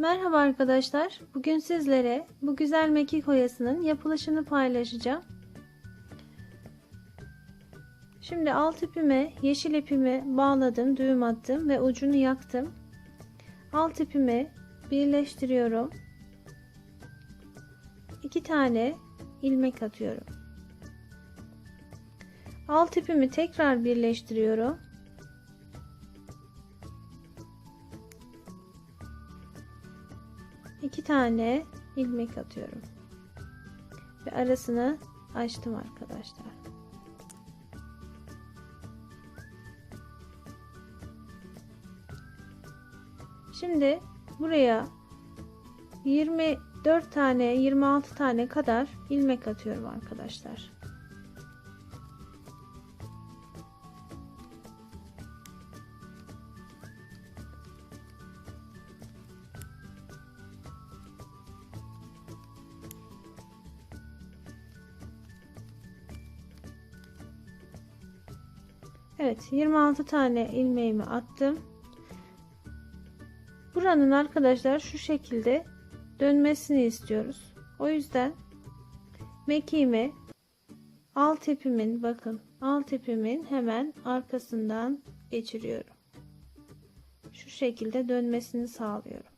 Merhaba arkadaşlar. Bugün sizlere bu güzel mekik oyasının yapılışını paylaşacağım. Şimdi alt ipime yeşil ipimi bağladım, düğüm attım ve ucunu yaktım. Alt ipimi birleştiriyorum. İki tane ilmek atıyorum. Alt ipimi tekrar birleştiriyorum. İki tane ilmek atıyorum. Ve arasını açtım arkadaşlar. Şimdi buraya 24 tane 26 tane kadar ilmek atıyorum arkadaşlar Evet 26 tane ilmeğimi attım. Buranın arkadaşlar şu şekilde dönmesini istiyoruz. O yüzden mekiğimi alt ipimin bakın alt ipimin hemen arkasından geçiriyorum. Şu şekilde dönmesini sağlıyorum.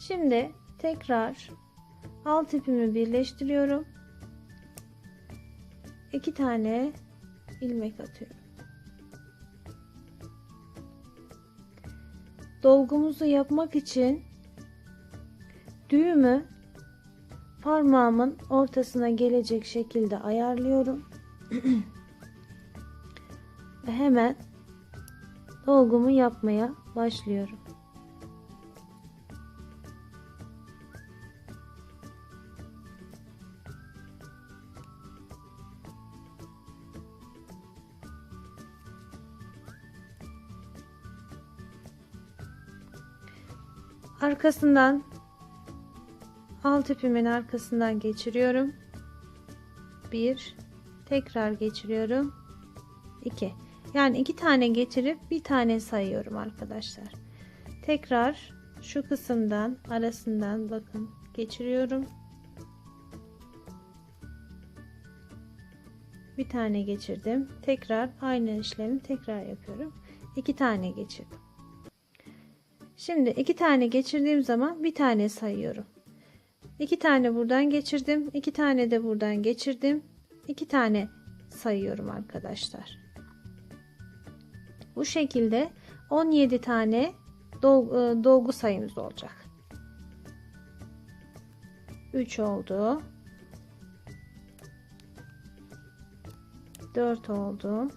Şimdi tekrar alt ipimi birleştiriyorum iki tane ilmek atıyorum. Dolgumuzu yapmak için düğümü parmağımın ortasına gelecek şekilde ayarlıyorum. Ve hemen dolgumu yapmaya başlıyorum. Arkasından alt ipimin arkasından geçiriyorum. Bir tekrar geçiriyorum. 2 yani iki tane geçirip bir tane sayıyorum arkadaşlar. Tekrar şu kısımdan arasından bakın geçiriyorum. Bir tane geçirdim. Tekrar aynı işlemi tekrar yapıyorum. iki tane geçirdim. Şimdi iki tane geçirdiğim zaman bir tane sayıyorum. İki tane buradan geçirdim. iki tane de buradan geçirdim. iki tane sayıyorum arkadaşlar. Bu şekilde 17 tane dolgu, e, dolgu sayımız olacak. 3 oldu. 4 oldu.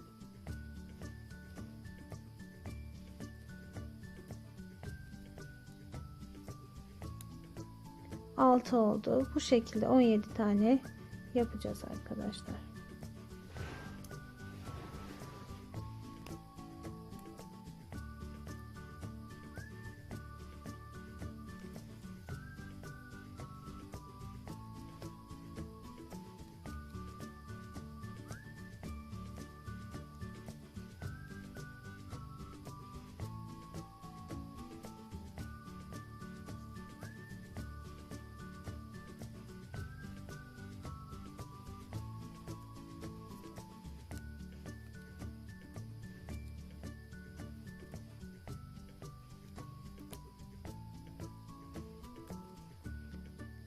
6 oldu. Bu şekilde 17 tane yapacağız arkadaşlar.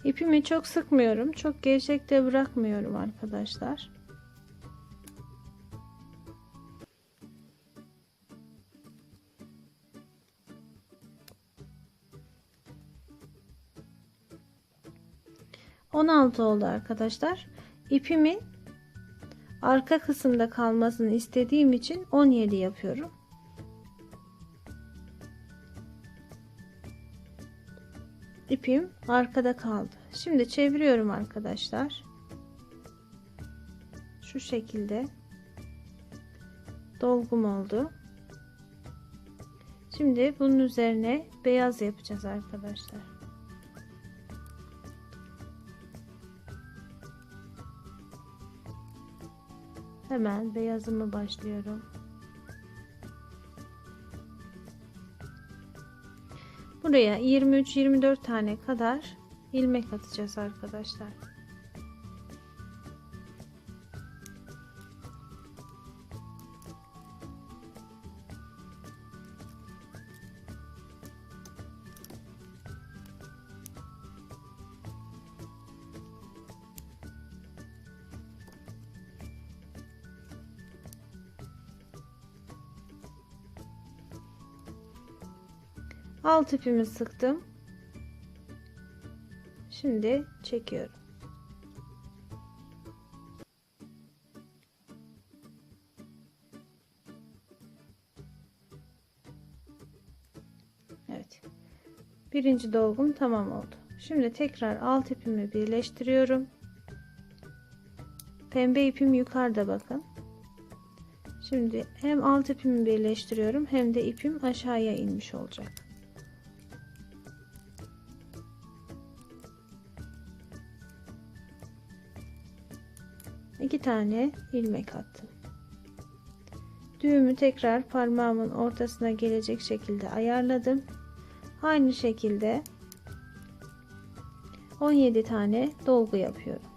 İpimi çok sıkmıyorum. Çok gevşekte bırakmıyorum arkadaşlar. On altı oldu arkadaşlar. İpimin arka kısımda kalmasını istediğim için 17 yapıyorum. İpim arkada kaldı. Şimdi çeviriyorum arkadaşlar. Şu şekilde dolgum oldu. Şimdi bunun üzerine beyaz yapacağız arkadaşlar. Hemen beyazımı başlıyorum. Buraya 23-24 tane kadar ilmek atacağız arkadaşlar. Alt ipimi sıktım. Şimdi çekiyorum. Evet. Birinci dolgum tamam oldu. Şimdi tekrar alt ipimi birleştiriyorum. Pembe ipim yukarıda bakın. Şimdi hem alt ipimi birleştiriyorum hem de ipim aşağıya inmiş olacak. İki tane ilmek attım. Düğümü tekrar parmağımın ortasına gelecek şekilde ayarladım. Aynı şekilde 17 tane dolgu yapıyorum.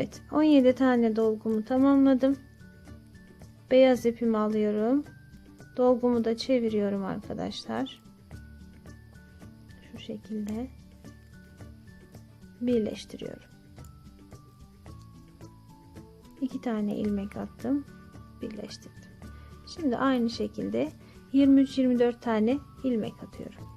Evet 17 tane dolgumu tamamladım. Beyaz ipimi alıyorum. Dolgumu da çeviriyorum arkadaşlar. Şu şekilde birleştiriyorum. İki tane ilmek attım. Birleştirdim. Şimdi aynı şekilde 23-24 tane ilmek atıyorum.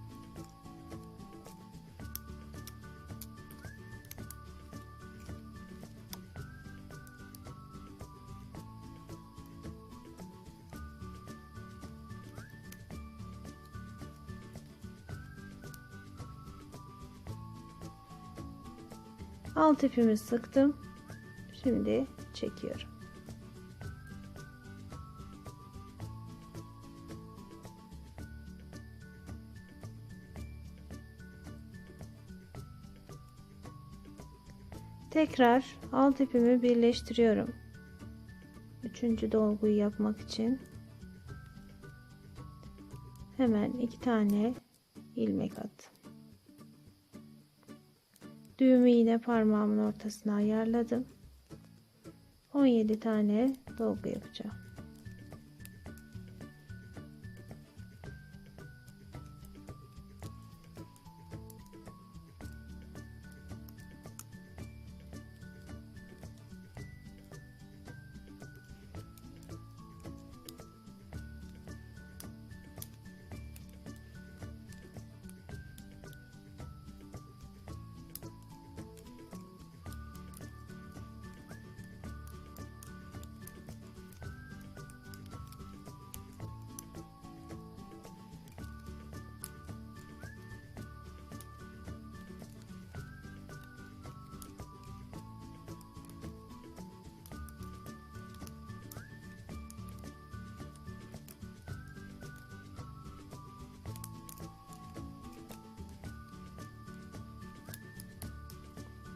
Alt ipimi sıktım. Şimdi çekiyorum. Tekrar alt ipimi birleştiriyorum. Üçüncü dolguyu yapmak için. Hemen iki tane ilmek attım Düğümü yine parmağımın ortasına ayarladım. 17 tane dolgu yapacağım.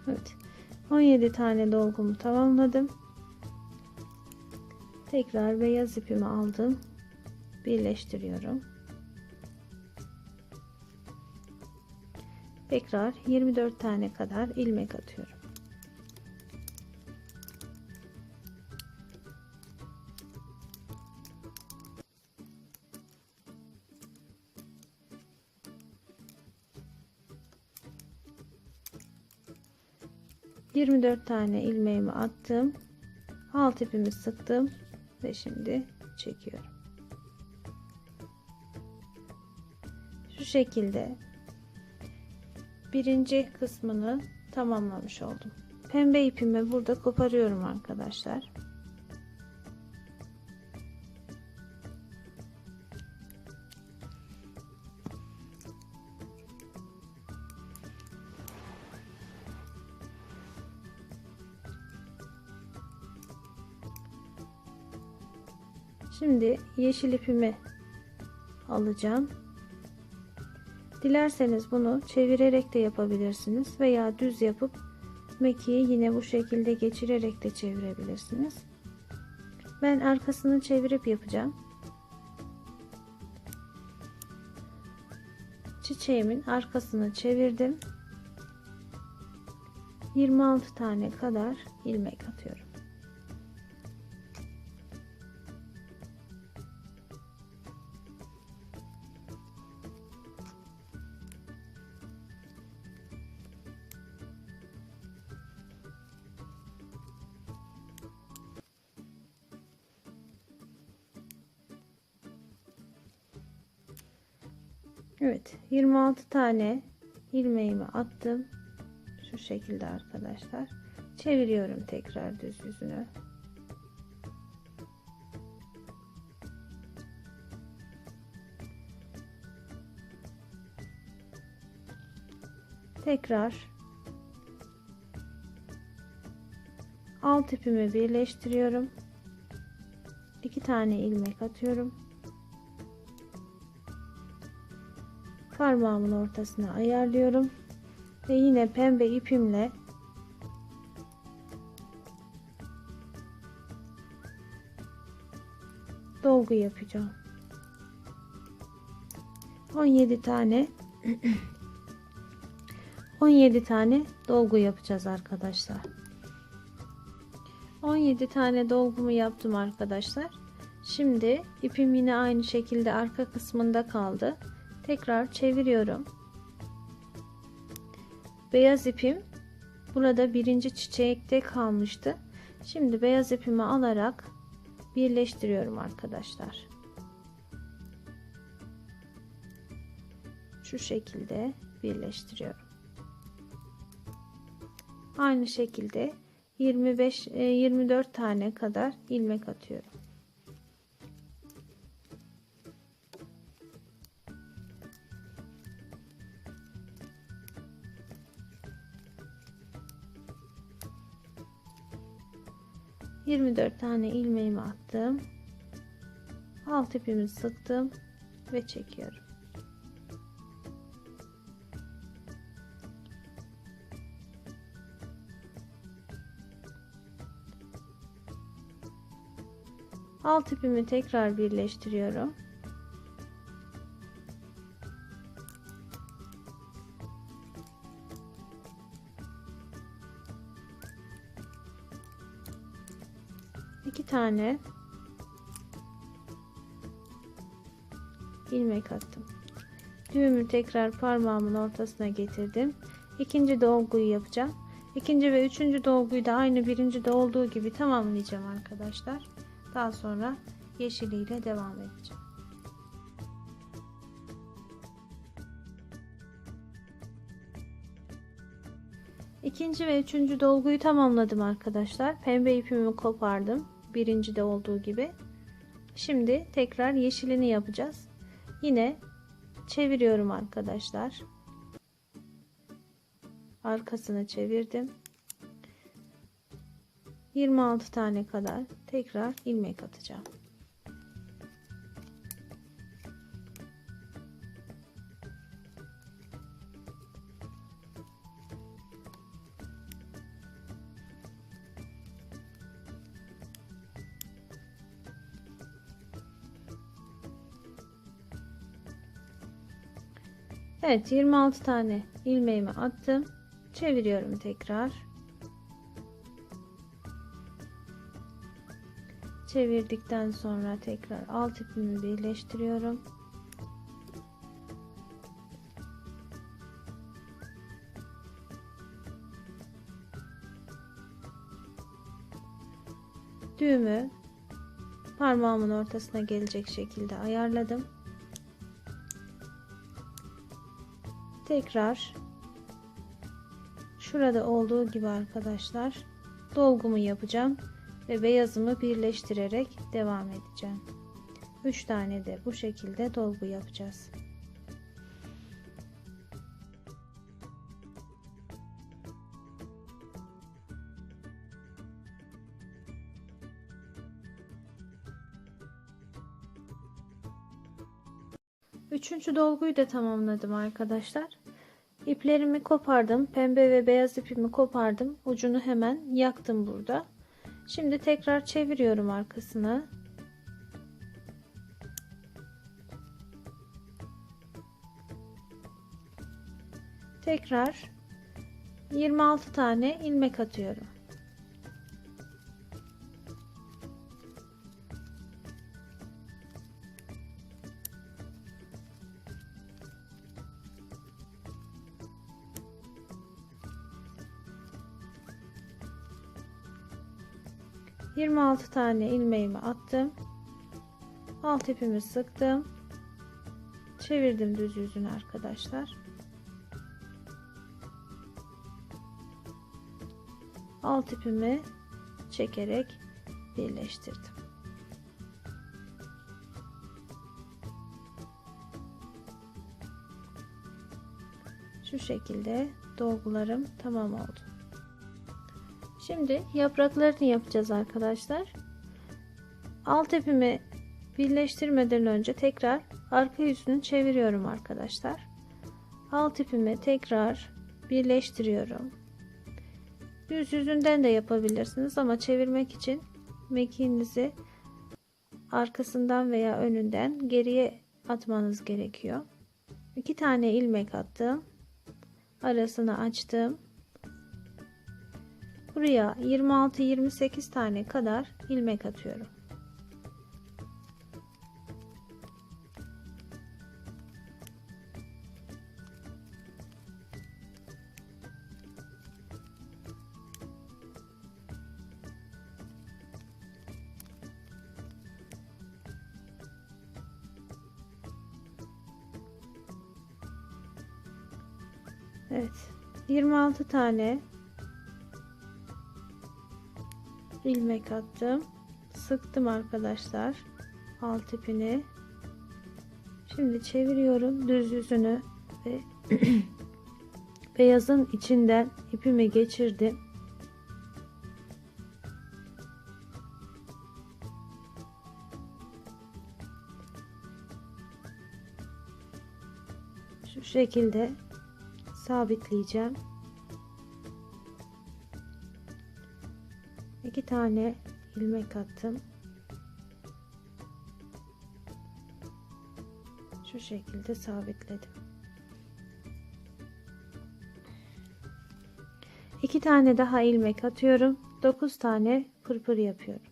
Evet. 17 tane dolgumu tamamladım. Tekrar beyaz ipimi aldım. Birleştiriyorum. Tekrar 24 tane kadar ilmek atıyorum. 24 tane ilmeğimi attım. Alt ipimi sıktım ve şimdi çekiyorum. Şu şekilde birinci kısmını tamamlamış oldum. Pembe ipimi burada koparıyorum arkadaşlar. Yeşil ipimi alacağım. Dilerseniz bunu çevirerek de yapabilirsiniz veya düz yapıp mekiği yine bu şekilde geçirerek de çevirebilirsiniz. Ben arkasını çevirip yapacağım. Çiçeğimin arkasını çevirdim. 26 tane kadar ilmek atıyorum. Evet 26 tane ilmeğimi attım. Şu şekilde arkadaşlar. Çeviriyorum tekrar düz yüzünü. Tekrar alt ipimi birleştiriyorum. İki tane ilmek atıyorum parmağımın ortasına ayarlıyorum. Ve yine pembe ipimle dolgu yapacağım. 17 tane 17 tane dolgu yapacağız arkadaşlar. 17 tane dolgumu yaptım arkadaşlar. Şimdi ipim yine aynı şekilde arka kısmında kaldı tekrar çeviriyorum. Beyaz ipim burada birinci çiçekte kalmıştı. Şimdi beyaz ipimi alarak birleştiriyorum arkadaşlar. Şu şekilde birleştiriyorum. Aynı şekilde 25 24 e, tane kadar ilmek atıyorum 24 tane ilmeğimi attım. Alt ipimi sıktım ve çekiyorum. Alt ipimi tekrar birleştiriyorum. Tane ilmek attım. Düğümü tekrar parmağımın ortasına getirdim. İkinci dolguyu yapacağım. İkinci ve üçüncü dolguyu da aynı birinci de olduğu gibi tamamlayacağım arkadaşlar. Daha sonra yeşiliyle devam edeceğim. İkinci ve üçüncü dolguyu tamamladım arkadaşlar. Pembe ipimi kopardım birinci de olduğu gibi. Şimdi tekrar yeşilini yapacağız. Yine çeviriyorum arkadaşlar. Arkasını çevirdim. 26 tane kadar tekrar ilmek atacağım. Evet 26 tane ilmeğimi attım. Çeviriyorum tekrar. Çevirdikten sonra tekrar alt ipimi birleştiriyorum. Düğümü parmağımın ortasına gelecek şekilde ayarladım. Tekrar şurada olduğu gibi arkadaşlar dolgumu yapacağım ve beyazımı birleştirerek devam edeceğim. 3 tane de bu şekilde dolgu yapacağız. Üçüncü dolguyu da tamamladım arkadaşlar. İplerimi kopardım. Pembe ve beyaz ipimi kopardım. Ucunu hemen yaktım burada. Şimdi tekrar çeviriyorum arkasını. Tekrar 26 tane ilmek atıyorum. Yirmi altı tane ilmeğimi attım. Alt ipimi sıktım. Çevirdim düz yüzünü arkadaşlar. alt ipimi çekerek birleştirdim. Şu şekilde dolgularım tamam oldu. Şimdi yapraklarını yapacağız arkadaşlar. Alt ipimi birleştirmeden önce tekrar arka yüzünü çeviriyorum arkadaşlar. Alt ipimi tekrar birleştiriyorum. Düz yüzünden de yapabilirsiniz ama çevirmek için mekiğinizi arkasından veya önünden geriye atmanız gerekiyor. İki tane ilmek attım. Arasını açtım. Buraya 26-28 tane kadar ilmek atıyorum. Evet. 26 tane ilmek attım. Sıktım arkadaşlar. Alt ipini. Şimdi çeviriyorum düz yüzünü ve beyazın içinden ipimi geçirdim. Şu şekilde sabitleyeceğim. Tane ilmek attım. Şu şekilde sabitledim. İki tane daha ilmek atıyorum. Dokuz tane pırpır yapıyorum.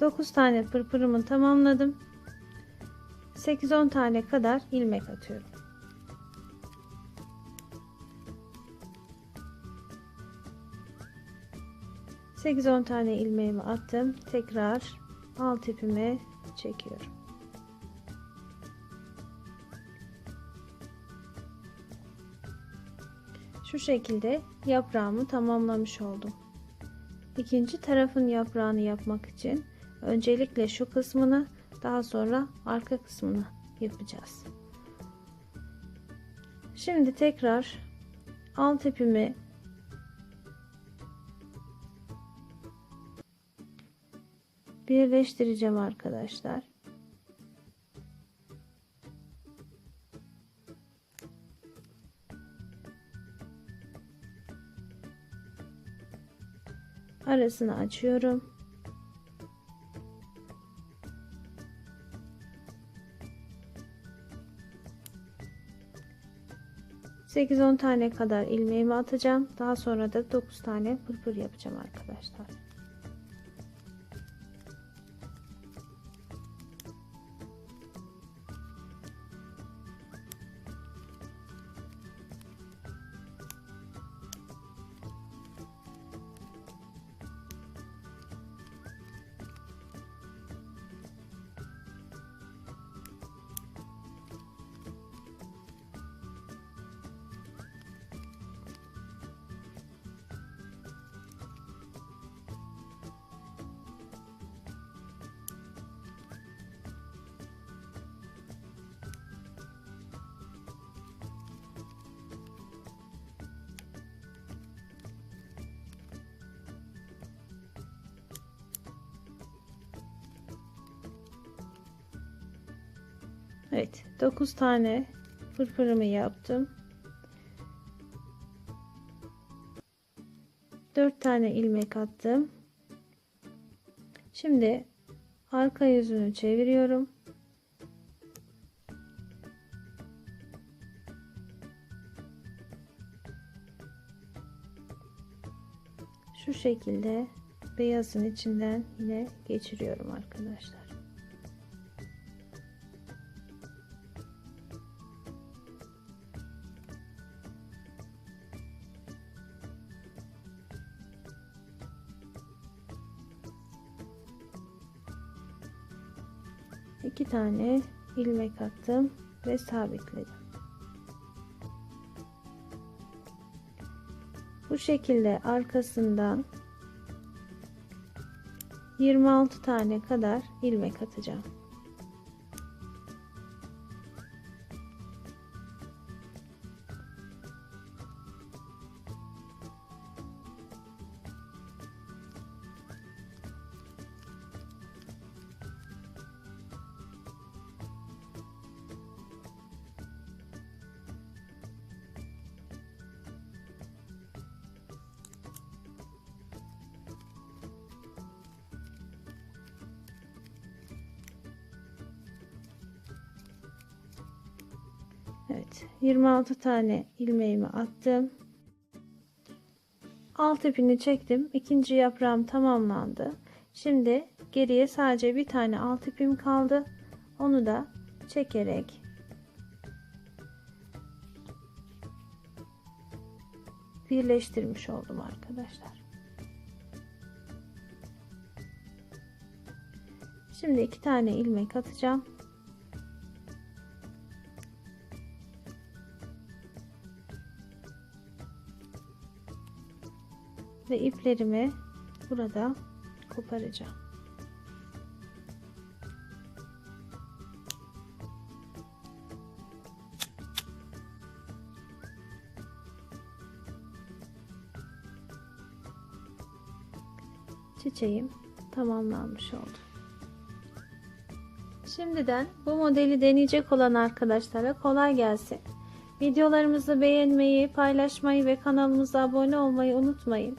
Dokuz tane pırpırımı tamamladım. 8-10 tane kadar ilmek atıyorum. 8-10 tane ilmeğimi attım. Tekrar alt ipimi çekiyorum. Şu şekilde yaprağımı tamamlamış oldum. İkinci tarafın yaprağını yapmak için öncelikle şu kısmını daha sonra arka kısmını yapacağız. Şimdi tekrar alt ipimi birleştireceğim arkadaşlar. Arasını açıyorum. Sekiz on tane kadar ilmeğimi atacağım. Daha sonra da dokuz tane pırpır yapacağım arkadaşlar. Evet 9 tane fırfırımı yaptım. 4 tane ilmek attım. Şimdi arka yüzünü çeviriyorum. Şu şekilde beyazın içinden yine geçiriyorum arkadaşlar. Tane ilmek attım ve sabitledim. Bu şekilde arkasından 26 tane kadar ilmek atacağım. Evet 26 tane ilmeğimi attım. Alt ipini çektim. İkinci yaprağım tamamlandı. Şimdi geriye sadece bir tane alt ipim kaldı. Onu da çekerek birleştirmiş oldum arkadaşlar. Şimdi iki tane ilmek atacağım. Ve iplerimi burada koparacağım. Çiçeğim tamamlanmış oldu. Şimdiden bu modeli deneyecek olan arkadaşlara kolay gelsin. Videolarımızı beğenmeyi, paylaşmayı ve kanalımıza abone olmayı unutmayın.